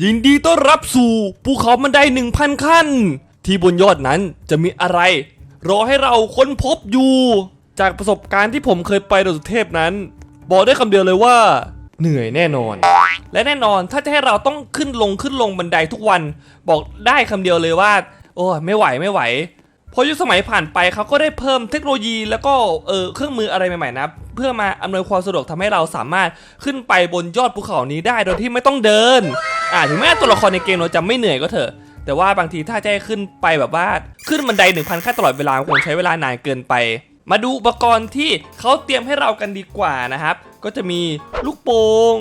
ยินดีต้อนรับสู่ภูเขาบันได1,000 ขั้น ที่บนยอดนั้นจะมีอะไร รอให้เราค้นพบอยู่ จากประสบการณ์ที่ผมเคยไปดอยสุเทพนั้น บอกได้คำเดียวเลยว่า เหนื่อยแน่นอน และแน่นอนถ้าจะให้เราต้องขึ้นลงขึ้นลงบันไดทุกวัน บอกได้คำเดียวเลยว่า โอ้ยไม่ไหวไม่ไหวพอยุคสมัยผ่านไปเขาก็ได้เพิ่มเทคโนโลยีแล้วก็เออเครื่องมืออะไรใหม่ๆนะ เพื่อมาอำนวยความสะดวกทำให้เราสามารถขึ้นไปบนยอดภูเขานี้ได้โดยที่ไม่ต้องเดิน อ่าถึงแม้ตัวละครในเกมเราจะไม่เหนื่อยก็เถอะ แต่ว่าบางทีถ้าจะให้ขึ้นไปแบบว่าขึ้นบันได1,000ขั้นตลอดเวลาคงใช้เวลานานเกินไป มาดูอุปกรณ์ที่เขาเตรียมให้เรากันดีกว่านะครับ ก็จะมีลูกโป่ง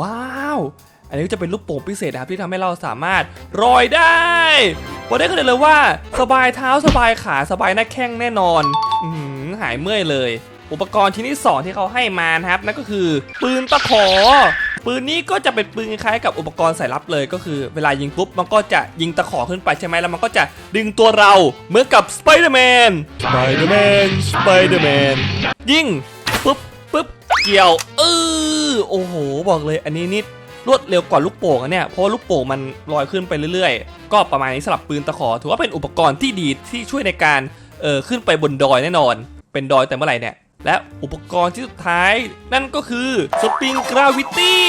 ว้าวอันนี้จะเป็นลูกโป่งพิเศษนะครับที่ทำให้เราสามารถรอยได้บอกได้ก็เลยว่า สบายเท้าสบายขาสบายหน้าแข้งแน่นอนอืหายเมื่อยเลย อุปกรณ์ชิ้นที่สองที่เขาให้มานะครับนั่นก็คือปืนตะขอ ปืนนี้ก็จะเป็นปืนคล้ายๆกับอุปกรณ์สายลับเลย ก็คือเวลายิงปุ๊บมันก็จะยิงตะขอขึ้นไปใช่ไหมแล้วมันก็จะดึงตัวเราเหมือนกับสไปเดอร์แมนสไปเดอร์แมนสไปเดอร์แมนยิงปุ๊บปุ๊บเกี่ยวเออโอ้โหบอกเลยอันนี้นิดรวดเร็วกว่าลูกโป่งอะเนี่ยเพราะว่าลูกโป่งมันลอยขึ้นไปเรื่อยๆ ก็ประมาณนี้สำหรับปืนตะขอ ถือว่าเป็นอุปกรณ์ที่ดีที่ช่วยในการเออขึ้นไปบนดอยแน่นอน เป็นดอยแต่เมื่อไหร่เนี่ย และอุปกรณ์ที่สุดท้าย นั่นก็คือสปริงกราวิตี้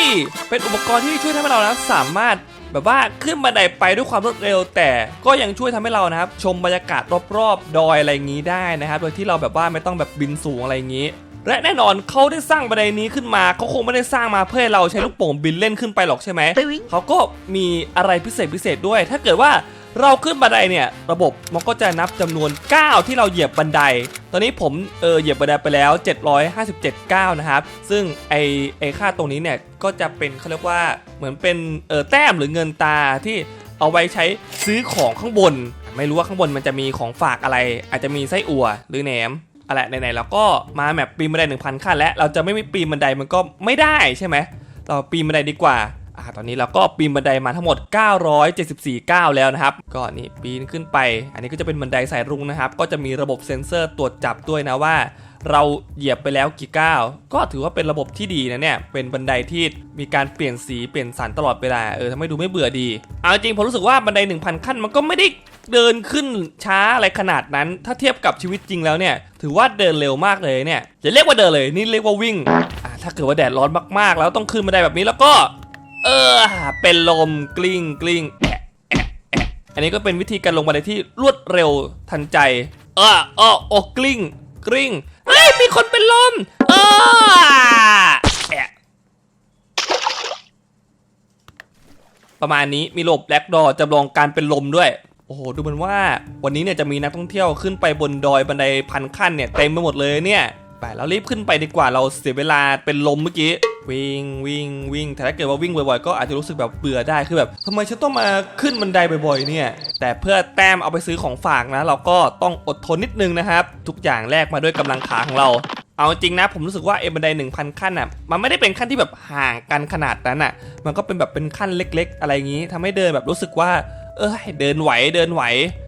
เป็นอุปกรณ์ที่ช่วยทำให้เรานะสามารถแบบว่าขึ้นบันไดไปด้วยความรวดเร็ว แต่ก็ยังช่วยทำให้เรานะครับ ชมบรรยากาศรอบๆ ดอยอะไรอย่างนี้ได้นะครับ โดยที่เราแบบว่าไม่ต้องแบบบินสูงอะไรอย่างนี้ และแน่นอนเขาได้สร้างบันไดนี้ขึ้นมาเขาคงไม่ได้สร้างมาเพื่อให้เราใช้ลูกโป่งบินเล่นขึ้นไปหรอกใช่ไหม Doing เขาก็มีอะไรพิเศษพิเศษด้วย ถ้าเกิดว่า เราขึ้นบันไดเนี่ยระบบมันก็จะนับจำนวนก้าวที่เราเหยียบบันได ตอนนี้ผมเออเหยียบบันไดไปแล้ว 757ก้าวนะครับ ซึ่งไอไอค่าตรงนี้เนี่ยก็จะเป็นเขาเรียกว่าเหมือนเป็นเออแต้มหรือเงินตาที่เอาไว้ใช้ซื้อของข้างบน ไม่รู้ว่าข้างบนมันจะมีของฝากอะไร อาจจะมีไส้อั่วหรือแหนมอะไรไหนๆเราก็มาแมปปีนบันได1,000ขั้นแล้วเราจะไม่มีปีนบันไดมันก็ไม่ได้ใช่ไหมเราปีนบันไดดีกว่า อ่าตอนนี้เราก็ปีนบันไดมาทั้งหมด 974ก้าวแล้วนะครับ ก็นี่ปีนขึ้นไป อันนี้ก็จะเป็นบันไดสายรุ้งนะครับ ก็จะมีระบบเซ็นเซอร์ตรวจจับด้วยนะว่า เราเหยียบไปแล้วกี่ก้าว ก็ถือว่าเป็นระบบที่ดีนะเนี่ย เป็นบันไดที่มีการเปลี่ยนสีเปลี่ยนสันตลอดเวลา เออทำให้ดูไม่เบื่อดี เอาจริงผมรู้สึกว่าบันได 1,000 ขั้นมันก็ไม่ได้เดินขึ้นช้าอะไรขนาดนั้น ถ้าเทียบกับชีวิตจริงแล้วเนี่ย ถือว่าเดินเร็วมากเลยเนี่ย จะเรียกว่าเดินเลย นี่เรียกว่าวิ่ง อ่าถ้าเกิดว่าแดดร้อนมากๆ แล้วต้องขึ้นบันไดแบบนี้แล้วก็ เออ เป็นลมกลิ้งกลิ้งแอะแอะแอะอันนี้ก็เป็นวิธีการลงบันไดที่รวดเร็วทันใจ เออเออโอกลิ้งกลิ้งเฮ้ยมีคนเป็นลมเออแอะประมาณนี้มีระบบแบล็กดอจำลองการเป็นลมด้วย โอ้โห ดูเหมือนว่าวันนี้เนี่ยจะมีนักท่องเที่ยวขึ้นไปบนดอยบันไดพันขั้นเนี่ยเต็มไปหมดเลยเนี่ย ไปเรารีบขึ้นไปดีกว่าเราเสียเวลาเป็นลมเมื่อกี้ วิ่งวิ่งวิ่งแต่ถ้าเกิดว่าวิ่งบ่อยๆ ก็อาจจะรู้สึกแบบเบื่อได้คือแบบทำไมฉันต้องมาขึ้นบันไดบ่อยๆเนี่ย แต่เพื่อแต้มเอาไปซื้อของฝากนะ เราก็ต้องอดทนนิดนึงนะครับ ทุกอย่างแลกมาด้วยกำลังขาของเราเอาจริงนะผมรู้สึกว่าเอบันได1,000 ขั้นอะมันไม่ได้เป็นขั้นที่แบบห่างกันขนาดนั้นอะ มันก็เป็นแบบเป็นขั้นเล็ก ๆ อะไรอย่างนี้ทำให้เดินแบบรู้สึกว่า เออเดินไหวเดินไหว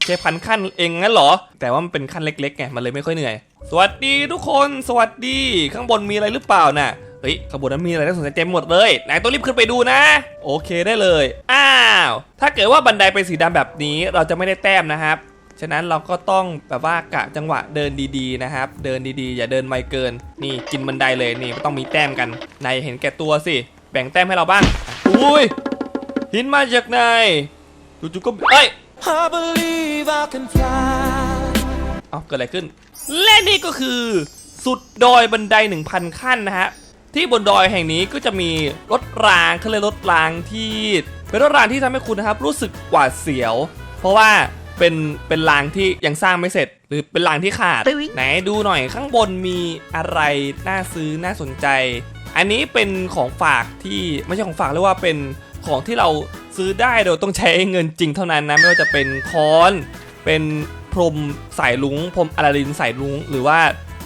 แค่พันขั้นเองงั้นเหรอ แต่ว่ามันเป็นขั้นเล็กๆไงมันเลยไม่ค่อยเหนื่อย สวัสดีทุกคนสวัสดีข้างบนมีอะไรหรือเปล่าน่ะเฮ้ยข้างบนนั้นมีอะไรน่าสนใจเต็มหมดเลยนายต้องรีบขึ้นไปดูนะ โอเคได้เลย อ้าว ถ้าเกิดว่าบันไดเป็นสีดำแบบนี้เราจะไม่ได้แต้มนะครับ ฉะนั้นเราก็ต้องแบบว่ากะจังหวะเดินดีๆนะครับ เดินดีๆ อย่าเดินไวเกิน นี่กินบันไดเลยนี่ไม่ต้องมีแต้มกันนายเห็นแก่ตัวสิแบ่งแต้มให้เราบ้าง อุ้ยหินมาจากไหนจู่ๆก็เอ้ย I believe I can fly. เอาเกิดอะไรขึ้น และนี่ก็คือสุดดอยบันได 1,000 ขั้นนะฮะ ที่บนดอยแห่งนี้ก็จะมีรถรางเขาเรียกรถรางที่เป็นรถรางที่ทำให้คุณนะครับรู้สึกหวาดเสียว เพราะว่าเป็นเป็นรางที่ยังสร้างไม่เสร็จ หรือเป็นรางที่ขาด Doing ไหนดูหน่อยข้างบนมีอะไรน่าซื้อน่าสนใจ อันนี้เป็นของฝากที่ไม่ใช่ของฝากเรียกว่าเป็นของที่เราซื้อได้โดยต้องใช้เงินจริงเท่านั้นนะไม่ว่าจะเป็นค้อน เป็นพรมสายลุงพรมอลาดินสายลุงหรือว่า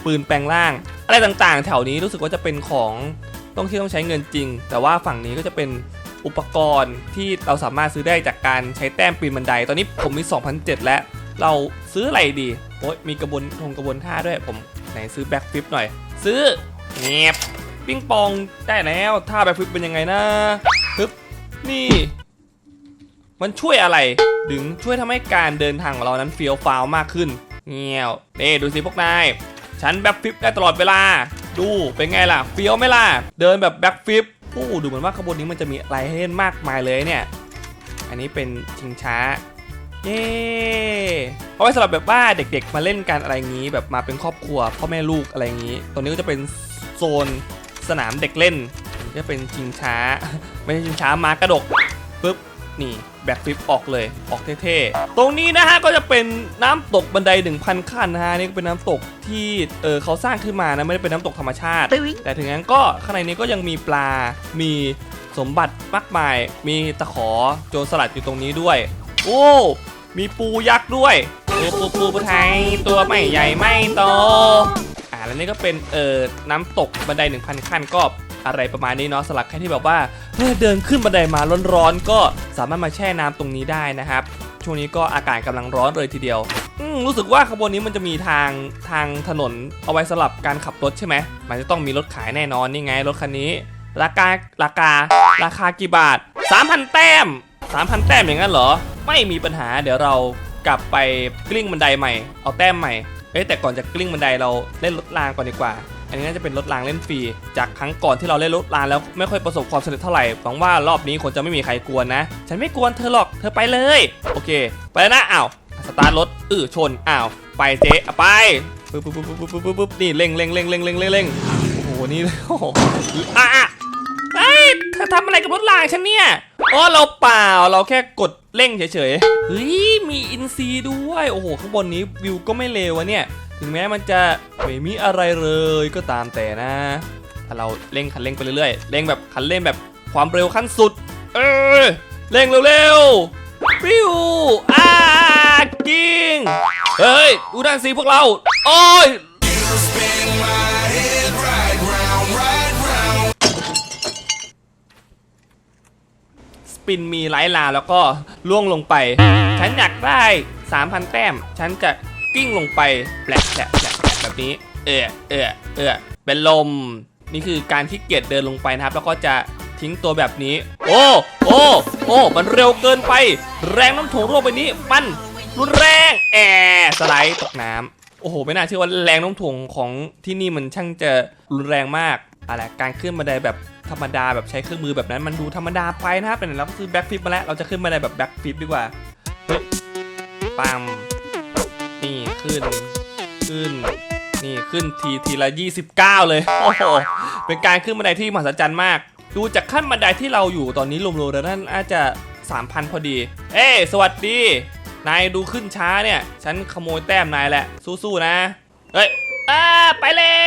ปืนแปลงร่าง อะไรต่างๆ แถวนี้รู้สึกว่าจะเป็นของต้องที่ต้องใช้เงินจริง แต่ว่าฝั่งนี้ก็จะเป็นอุปกรณ์ที่เราสามารถซื้อได้จากการใช้แต้มปีนบันได ตอนนี้ผมมี 2,007 แล้ว เราซื้ออะไรดีโอ้ยมีกระบวนทงกระบวนท่าด้วยผมไหนซื้อแบ็คฟลิปหน่อย ซื้อเงียบปิ้งปองได้แล้วท่าแบ็คฟลิปเป็นยังไงนะปึ๊บนี่ มันช่วยอะไร ดึงช่วยทำให้การเดินทางของเรานั้นเฟี้ยวฟ้าวมากขึ้นเงี้ยวนี่ดูสิพวกนาย ฉันแบ็คฟลิปได้ตลอดเวลา ดูเป็นไงล่ะเฟี้ยวไหมล่ะ เดินแบบแบ็คฟลิปโอ้ดูเหมือนว่าขบวนนี้มันจะมีอะไรให้เล่นมากมายเลยเนี่ย อันนี้เป็นชิงช้าเย้เอาไว้สำหรับแบบว่าเด็กๆ มาเล่นกันอะไรอย่างนี้แบบมาเป็นครอบครัวพ่อแม่ลูกอะไรอย่างนี้ ตรงนี้ก็จะเป็นโซนสนามเด็กเล่นก็เป็นชิงช้า ไม่ใช่ชิงช้ามากระดกปุ๊บ นี่แบ็คฟลิปออกเลยออกเท่ๆ ตรงนี้นะฮะก็จะเป็นน้ำตกบันได 1,000 ขั้นนะฮะนี่ก็เป็นน้ำตกที่เออเขาสร้างขึ้นมานะไม่ได้เป็นน้ำตกธรรมชาติ แต่ถึงงั้นก็ข้างในนี้ก็ยังมีปลา มีสมบัติมากมาย มีตะขอโจรสลัดอยู่ตรงนี้ด้วย โอ้มีปูยักษ์ด้วยปูปูปูปูไทยตัวไม่ใหญ่ไม่โตอ่าแล้วนี่ก็เป็นเอ่อน้ำตกบันได 1,000 ขั้นก็อะไรประมาณนี้เนาะสำหรับใครที่แบบว่า เฮ้ยเดินขึ้นบันไดมาร้อนๆก็สามารถมาแช่น้ำตรงนี้ได้นะครับ ช่วงนี้ก็อากาศกำลังร้อนเลยทีเดียวรู้สึกว่าขบวนนี้มันจะมีทางทางถนนเอาไว้สำหรับการขับรถใช่ไหม มันจะต้องมีรถขายแน่นอนนี่ไงรถคันนี้ ราคาราคาราคากี่บาท 3,000 แต้ม 3,000 แต้มอย่างนั้นเหรอ ไม่มีปัญหาเดี๋ยวเรากลับไปกลิ้งบันไดใหม่ เอาแต้มใหม่ เอ้แต่ก่อนจะกลิ้งบันไดเราเล่นรถรางก่อนดีกว่า อันนี้น่าจะเป็นรถรางเล่นฟรี จากครั้งก่อนที่เราเล่นรถรางแล้วไม่ค่อยประสบความสำเร็จเท่าไหร่หวังว่ารอบนี้คงจะไม่มีใครกวนนะ ฉันไม่กวนเธอหรอกเธอไปเลย โอเค ไปแล้วนะอ้าวสตาร์ทรถอื้อชนอ้าวไปเจ๊ไปปึ๊บปึ๊บปึ๊บปึ๊บปึ๊บปึ๊บนี่เร่งเร่งเร่งเร่งเร่งเร่งโอ้โหนี่โอ้โหอะอะเฮ้ยเธอทำอะไรกับรถรางฉันเนี่ยอ๋อเราเปล่าเราแค่กดเร่งเฉยๆเฮ้ยมีอินซีด้วยโอ้โหข้างบนนี้วิวก็ไม่เลวอะเนี่ย ถึงแม้มันจะไม่มีอะไรเลยก็ตามแต่นะ ถ้าเราเร่งคันเร่งไปเรื่อยๆ เร่งแบบคันเร่งแบบความเร็วขั้นสุด เออเร่งเร็วๆปิ้วอ่ากิ้งเฮ้ย ดูด้านสีพวกเรา โอ้ยสปินมีไร้ลาแล้วก็ล่วงลงไป ฉันอยากได้ 3,000 แต้ม ฉันจะ กิ้งลงไปแปลแปลแปลกแบบนี้ เออเออเออเป็นลม นี่คือการที่เกียจเดินลงไปนะครับ แล้วก็จะทิ้งตัวแบบนี้ โอ้โอ้โอ้มันเร็วเกินไป แรงน้ำถ่วงโลกใบนี้ มันรุนแรงแอสไลด์ตกน้ำโอ้โห ไม่น่าเชื่อว่าแรงน้มถ่วงของที่นี่มันช่างจะรุนแรงมากอะไรการขึ้นบันไดแบบธรรมดาแบบใช้เครื่องมือแบบนั้นมันดูธรรมดาไปนะครับแต่เราก็ซื้อแบ็คฟลิปมาแล้วเราจะขึ้นบันไดแบบแบ็คฟลิปดีกว่าเฮ้ยปัมนี่ ขึ้น ขึ้น นี่ขึ้นทีทีละ 29 เลย โอ้โห เป็นการขึ้นบันไดที่มหัศจรรย์มาก ดูจากขั้นบันไดที่เราอยู่ตอนนี้รวมๆแล้วนั่นอาจจะ 3,000 พอดี เอ้ยสวัสดี นายดูขึ้นช้าเนี่ย ฉันขโมยแต้มนายแหละ สู้ๆนะ เฮ้ยอ่าไปแล้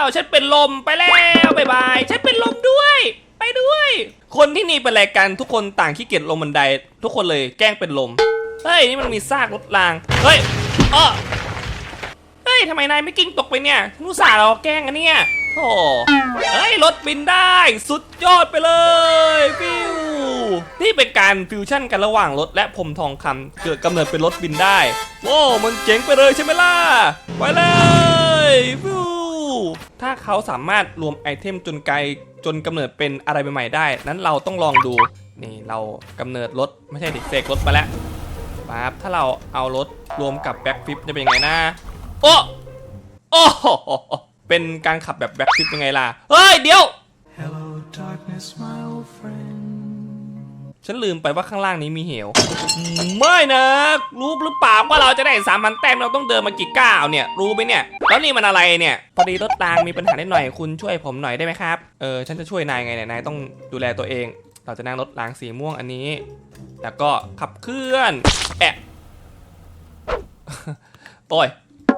ว ฉันเป็นลมไปแล้วบายบาย ฉันเป็นลมด้วย ไปด้วย คนที่นี่เป็นอะไรกันทุกคนต่างขี้เกียจลงบันได ทุกคนเลยแกล้งเป็นลม เฮ้ย นี่มันมีซากรถราง เฮ้ยอ้อ ยทำไมนายไม่กิ้งตกไปเนี่ยฉันอุตส่าห์เราแกล้งอันเนี่ยโธ่เฮ้ยรถบินได้สุดยอดไปเลยฟิวนี่เป็นการฟิวชั่นกันระหว่างรถและพรมทองคำเกิดกำเนิดเป็นรถบินได้โอ้มันเจ๋งไปเลยใช่ไหมล่ะไปเลยฟิวถ้าเขาสามารถรวมไอเทมจนไกลจนกำเนิดเป็นอะไรใหม่ๆได้ นั้นเราต้องลองดูนี่เรากำเนิดรถไม่ใช่ดิเสกรถมาแล้วปั๊บถ้าเราเอารถรวมกับแบ็คฟลิปจะเป็นยังไงนะ โอ้โอ้โหเป็นการขับแบบแบ็คฟลิปยังไงล่ะ เฮ้ย เดี๋ยว Hello, darkness, my old friend. ฉันลืมไปว่าข้างล่างนี้มีเหว ไม่นะ รู้หรือเปล่าว่าเราจะได้สามพันแต้มเราต้องเดินมากี่ก้าวเนี่ย รู้ไหมเนี่ย แล้วนี่มันอะไรเนี่ย พอดีรถรางมีปัญหานิดหน่อยคุณช่วยผมหน่อยได้ไหมครับ เออ ฉันจะช่วยนายไงเนี่ย นายต้องดูแลตัวเอง เราจะนั่งรถรางสีม่วงอันนี้ แล้วก็ขับเคลื่อน แอะ โอ้ย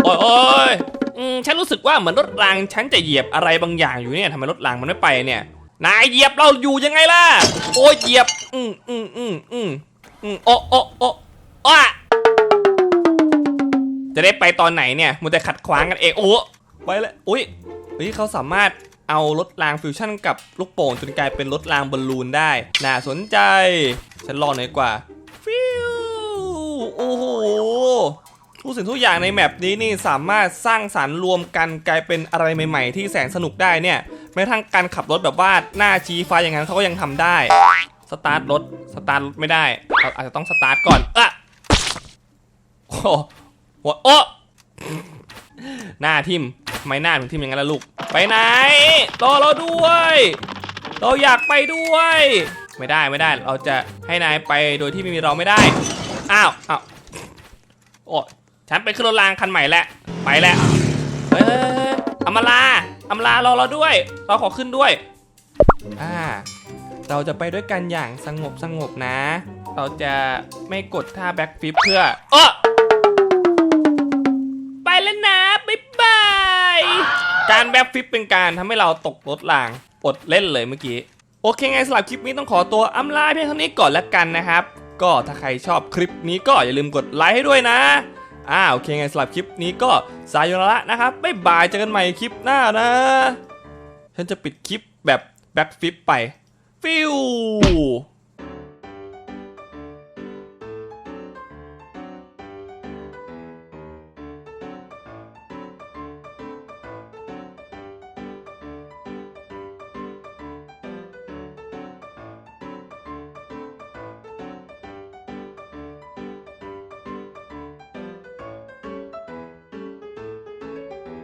โอ้ยโอ้ยอืมฉันรู้สึกว่าเหมือนรถรางฉันจะเหยียบอะไรบางอย่างอยู่เนี่ยทำไมรถรางมันไม่ไปเนี่ย นายเหยียบเราอยู่ยังไงล่ะ โอ้ยเหยียบ อืมอืมอืมอืมอืมโอ้โอ้โอ้อ้าจะได้ไปตอนไหนเนี่ยมันแต่ขัดขวางกันเอง โอ้ไปแล้วอุ้ยเฮ้ยเขาสามารถเอารถรางฟิวชั่นกับลูกโป่งจนกลายเป็นรถรางบอลลูนได้ น่าสนใจ ฉันรอหน่อยดีกว่า ฟิว โอ้โห ทุกสิ่งทุกอย่างในแมปนี้นี่สามารถสร้างสารรค์รวมกันกลายเป็นอะไรใหม่ๆ ที่แสนสนุกได้เนี่ยแม้ทั่งการขับรถแบบว่าหน้าชี้ฟ้าอย่างนั้นเขาก็ยังทำได้ สตาร์ทรถสตาร์ทรถไม่ได้เราอาจจะต้องสตาร์ทก่อนอะโอ้โหหัวโอ้หน้าทิมทำไมหน้าถึงทิมอย่างนั้นล่ะลูก ไปไหนรอเราด้วย เราอยากไปด้วย ไม่ได้ไม่ได้ เราจะให้นายไปโดยที่ไม่มีเราไม่ได้ อ้าวอ้าวโอ้ ฉันไปขึ้นรถรางคันใหม่แล้วไปแล้วเอ้ยอำมาลาอำมาลารอเราด้วย เราขอขึ้นด้วย อ่า เราจะไปด้วยกันอย่างสงบสงบนะ เราจะไม่กดท่าแบ็คฟลิปเพื่อเออไปแล้วนะบ๊ายบาย การแบ็คฟลิปเป็นการทำให้เราตกรถราง อดเล่นเลยเมื่อกี้ โอเคไงสำหรับคลิปนี้ต้องขอตัวอำลาเพียงเท่านี้ก่อนแล้วกันนะครับ ก็ถ้าใครชอบคลิปนี้ก็อย่าลืมกดไลค์ให้ด้วยนะ อ่าโอเคไงสำหรับคลิปนี้ก็สายโยนละนะครับบ๊ายบายเจอกันใหม่คลิปหน้านะ ฉันจะปิดคลิปแบบแบ็คฟลิปไปฟิว